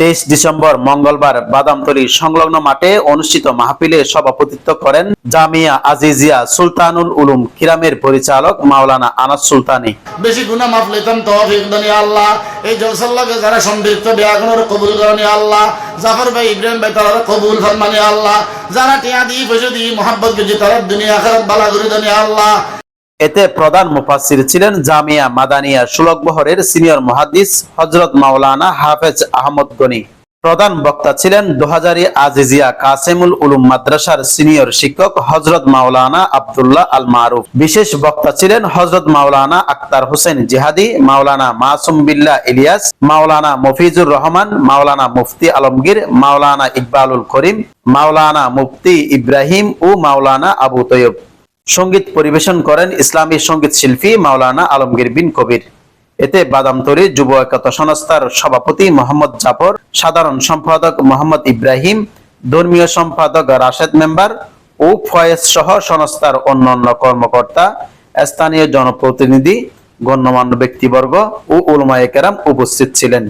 তেইশ ডিসেম্বর মঙ্গলবার বাদামতলী সংলগ্ন মাঠে অনুষ্ঠিত মাহফিলে সভাপতিত্ব করেন জামিয়া আজিজিয়া সুলতানুল উলুম কিরামের পরিচালক মাওলানা আনাস সুলতানি। বেশি গুণা মাফ লইতাম তৌফিক দানি আল্লাহ? এই জলসাল্লাহকে যারা সম্পৃক্ত বিয়াগুনের কবুল করনি আল্লাহ। জাফর ভাই, ইব্রাহিম ভাই, তারা কবুল ফরমানি আল্লাহ। যারা টিয়া দিই পয়সা দিই মোহাব্বত বেজি তারা দুনিয়া আখারাত বালা করে দানি আল্লাহ। এতে প্রধান মুফাসির ছিলেন জামিয়া মাদানিয়া সুলকবহরের সিনিয়র মুহাদ্দিস হজরত মাওলানা হাফেজ আহমদ গনি। প্রধান বক্তা ছিলেন দোহাজারি আজিজিয়া কাসেমুল উলুম মাদ্রাসার সিনিয়র শিক্ষক হজরত মাওলানা আবদুল্লাহ আল মারুফ বিশেষ বক্তা ছিলেন হজরত মাওলানা আক্তার হোসেন জিহাদি, মাওলানা মাসুম বিল্লাহ ইলিয়াস, মাওলানা মফিজুর রহমান, মাওলানা মুফতি আলমগীর, মাওলানা ইকবালুল করিম, মাওলানা মুফতি ইব্রাহিম ও মাওলানা আবু তৈয়ব। সংগীত পরিবেশন করেন ইসলামী সংগীত শিল্পী মাওলানা আলমগীর বিন কবির। এতে বাদামতরী যুব একতা সংস্থার সভাপতি মোহাম্মদ জাফর, সাধারণ সম্পাদক মোহাম্মদ ইব্রাহিম, ধর্মীয় সম্পাদক রাশেদ মেম্বার ও ফয়েজ সহ সংস্থার অন্যান্য কর্মকর্তা, স্থানীয় জনপ্রতিনিধি, গণ্যমান্য ব্যক্তিবর্গ ও উলমায়ে কেরাম উপস্থিত ছিলেন।